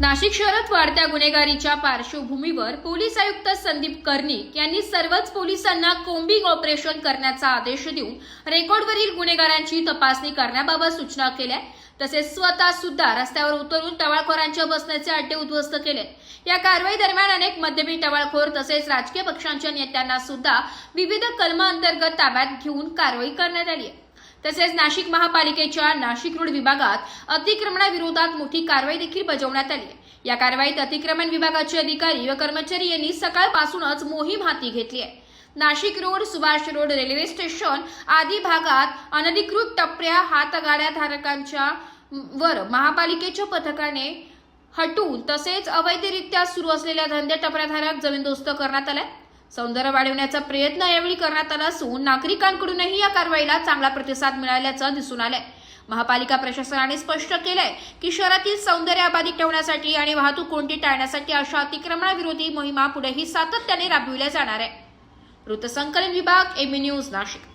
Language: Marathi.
नाशिक शहरात वाढत्या गुन्हेगारीच्या पार्श्वभूमीवर पोलीस आयुक्त संदीप कर्णिक यांनी सर्वच पोलिसांना कोम्बिंग ऑपरेशन करण्याचा आदेश देऊन रेकॉर्डवरील गुन्हेगारांची तपासणी करण्याबाबत सूचना केल्या. तसेच स्वतः सुद्धा रस्त्यावर उतरून टवाळखोरांच्या बसण्याचे अड्डे उद्ध्वस्त केले. या कारवाई दरम्यान अनेक मध्यमी टवाळखोर तसेच राजकीय पक्षांच्या नेत्यांना सुद्धा विविध कलमांतर्गत ताब्यात घेऊन कारवाई करण्यात आली आहे. तसेच नाशिक महापालिकेच्या नाशिक रोड विभागात अतिक्रमणाविरोधात मोठी कारवाई देखील बजावण्यात आली आहे. या कारवाईत अतिक्रमण विभागाचे अधिकारी व कर्मचारी यांनी सकाळपासूनच मोहीम हाती घेतली आहे Nashik road Subhash road railway station आदी भागात अनधिकृत टपऱ्या हातगाड्या धारकांच्या वर महापालिकेच्या पथकाने हटवून तसेच अवैधरित्या सुरू असलेल्या धंदे टपऱ्याधारक जमीनदोस्त करण्यात आलाय सौंदर्य वाढवण्याचा प्रयत्न यावेळी करण्यात आला असून नागरिकांकडूनही या कारवाईला चांगला प्रतिसाद मिळाल्याचं दिसून आलंय. महापालिका प्रशासनाने स्पष्ट केलंय की शहरातील सौंदर्य अबाधित ठेवण्यासाठी आणि वाहतूक कोणती टाळण्यासाठी अशा अतिक्रमणाविरोधी मोहिमा पुढेही सातत्याने राबविल्या जाणार आहे. वृत्तसंकलन विभाग एबी न्यूज नाशिक.